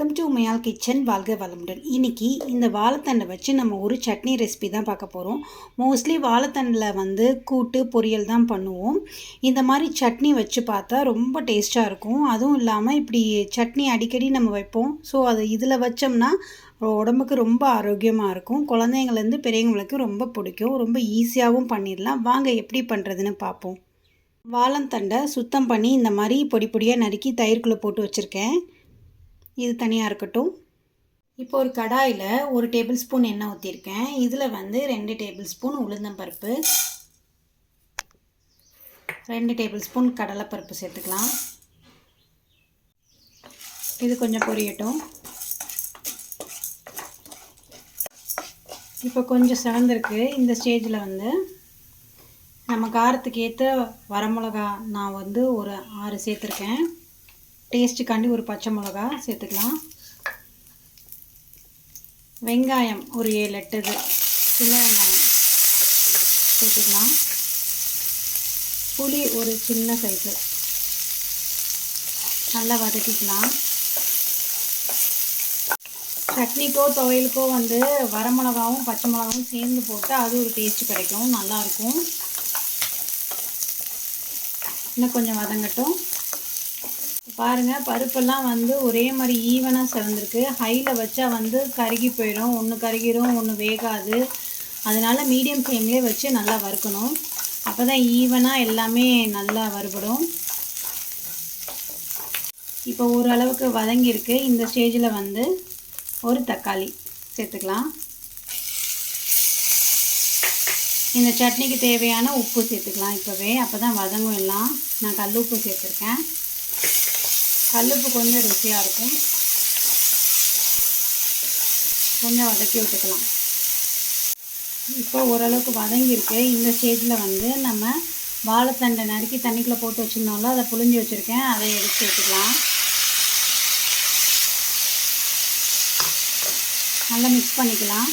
மணியால் kitchen வாழ்க வளமுடன் இன்னைக்கு இந்த வாழைத்தண்டை வச்சு நம்ம ஒரு சட்னி ரெசிபி தான் பார்க்க போகிறோம் மோஸ்ட்லி வாழைத்தண்டில் வந்து கூட்டு பொரியல் தான் பண்ணுவோம். இந்த மாதிரி சட்னி வச்சு பார்த்தா ரொம்ப டேஸ்ட்டாக இருக்கும். அதுவும் இல்லாமல் இப்படி சட்னி அடிக்கடி நம்ம வைப்போம். ஸோ அது இதில் வச்சோம்னா உடம்புக்கு ரொம்ப ஆரோக்கியமாக இருக்கும். குழந்தைங்கள்லேருந்து பெரியவங்களுக்கு ரொம்ப பிடிக்கும். ரொம்ப ஈஸியாகவும் பண்ணிடலாம். வாங்க எப்படி பண்ணுறதுன்னு பார்ப்போம். வாழைத்தண்டை சுத்தம் பண்ணி இந்த மாதிரி பொடி பொடியாக நறுக்கி தயிர்க்குள்ளே போட்டு வச்சுருக்கேன். இது தனியாக இருக்கட்டும். இப்போ ஒரு கடாயில் ஒரு டேபிள் ஸ்பூன் எண்ணெய் ஊற்றிருக்கேன் இதில் வந்து ரெண்டு டேபிள் ஸ்பூன் உளுந்தம்பருப்பு ரெண்டு டேபிள் ஸ்பூன் கடலைப்பருப்பு சேர்த்துக்கலாம். இது கொஞ்சம் பொரியட்டும். இப்போ கொஞ்சம் சிவந்திருக்கு. இந்த ஸ்டேஜில் வந்து நம்ம காரத்துக்கு ஏற்ற வரமிளகா நான் வந்து ஒரு ஆறு சேர்த்துருக்கேன். டேஸ்ட்டுக்காண்டி ஒரு பச்சை மிளகா சேர்த்துக்கலாம். வெங்காயம் ஒரு ஏழு எட்டுது சின்ன வெங்காயம் சேர்த்துக்கலாம். புளி ஒரு சின்ன சைஸு நல்லா வதக்கிக்கலாம். சட்னிக்கோ துவையலுக்கோ வந்து வரமிளகாவும் பச்சை மிளகாவும் சேர்ந்து போட்டு அது ஒரு டேஸ்ட்டு கிடைக்கும். நல்லாயிருக்கும் இன்னும் கொஞ்சம் வதங்கட்டும். பாருங்கள் பருப்பெல்லாம் வந்து ஒரே மாதிரி ஈவனாக சிறந்திருக்கு. ஹையில் வச்சா வந்து கருகி போயிடும். ஒன்று கருகிரும் ஒன்று வேகாது. அதனால் மீடியம் ஃப்ளேம்லேயே வச்சு நல்லா வறுக்கணும். அப்போ தான் ஈவனாக எல்லாமே நல்லா வறுபடும். இப்போ ஓரளவுக்கு வதங்கியிருக்கு. இந்த ஸ்டேஜில் வந்து ஒரு தக்காளி சேர்த்துக்கலாம். இந்த சட்னிக்கு தேவையான உப்பு சேர்த்துக்கலாம் இப்போவே. அப்போ தான் வதங்கும் எல்லாம். நான் கல் உப்பு சேர்த்துருக்கேன். கல்லுப்பு கொஞ்சம் ருசியாக இருக்கும். கொஞ்சம் வதக்கி விட்டுக்கலாம். இப்போ ஓரளவுக்கு வதங்கியிருக்கு. இந்த ஸ்டேஜில் வந்து நம்ம வாழைத்தண்டை நறுக்கி தண்ணிக்குள்ளே போட்டு வச்சுருந்தோம்ல அதை புழிஞ்சு வச்சுருக்கேன். அதை எடுத்து வச்சுக்கலாம் நல்லா மிக்ஸ் பண்ணிக்கலாம்.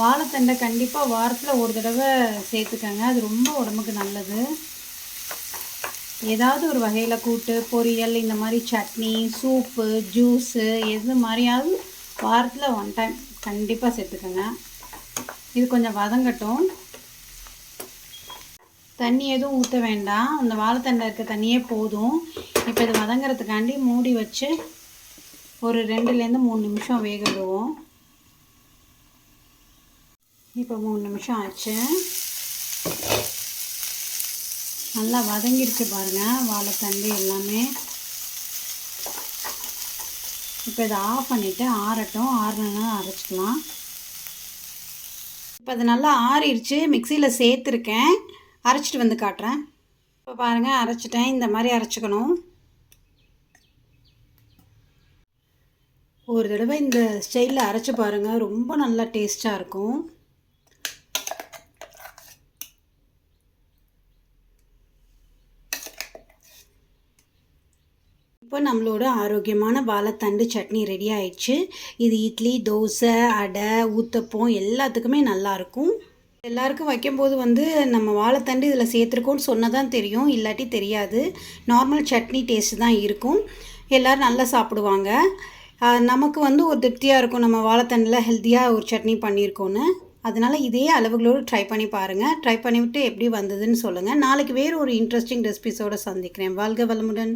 வாழைத்தண்டை கண்டிப்பாக வாரத்தில் ஒரு தடவை சேர்த்துக்கங்க. அது ரொம்ப உடம்புக்கு நல்லது. ஏதாவது ஒரு வகையில் கூட்டு பொரியல் இந்த மாதிரி சட்னி சூப்பு ஜூஸு எது மாதிரியாவது வாரத்தில் ஒன் டைம் கண்டிப்பாக சேர்த்துக்கோங்க. இது கொஞ்சம் வதங்கட்டும் தண்ணி எதுவும் ஊற்ற வேண்டாம். அந்த வாழைத்தண்டை இருக்க தண்ணியே போதும். இப்போ இது வதங்கிறதுக்காண்டி மூடி வச்சு ஒரு ரெண்டுலேருந்து மூணு நிமிஷம் வேக விடுவோம். இப்போ மூணு நிமிஷம் ஆச்சு. நல்லா வதங்கிடுச்சு பாருங்கள் வாழைத்தண்டு எல்லாமே. இப்போ இதை ஆஃப் பண்ணிவிட்டு ஆறட்டும் ஆறுனா அரைச்சிக்கலாம். இப்போ அது நல்லா ஆறிடுச்சு மிக்சியில் சேர்த்துருக்கேன். அரைச்சிட்டு வந்து காட்டுறேன். இப்போ பாருங்கள் அரைச்சிட்டேன் இந்த மாதிரி அரைச்சிக்கணும். ஒரு தடவை இந்த ஸ்டைலில் அரைச்சி பாருங்கள் ரொம்ப நல்லா டேஸ்ட்டாக இருக்கும். இப்போ நம்மளோட ஆரோக்கியமான வாழைத்தண்டு சட்னி ரெடி ஆயிடுச்சு. இது இட்லி தோசை அடை ஊத்தப்பம் எல்லாத்துக்குமே நல்லாயிருக்கும் எல்லாருக்கும் வைக்கும்போது வந்து நம்ம வாழைத்தண்டு இதில் சேர்த்துருக்கோன்னு சொன்னதான் தெரியும். இல்லாட்டி தெரியாது. நார்மல் சட்னி டேஸ்ட் தான் இருக்கும். எல்லோரும் நல்லா சாப்பிடுவாங்க. நமக்கு வந்து ஒரு திருப்தியாக இருக்கும். நம்ம வாழைத்தண்டில் ஹெல்த்தியாக ஒரு சட்னி பண்ணியிருக்கோன்னு அதனால் இதே அளவுகளோடு ட்ரை பண்ணி பாருங்கள் ட்ரை பண்ணிவிட்டு எப்படி வந்ததுன்னு சொல்லுங்கள் நாளைக்கு வேறு ஒரு இன்ட்ரெஸ்டிங் ரெசிபிஸோடு சந்திக்கிறேன். வாழ்க வளமுடன்.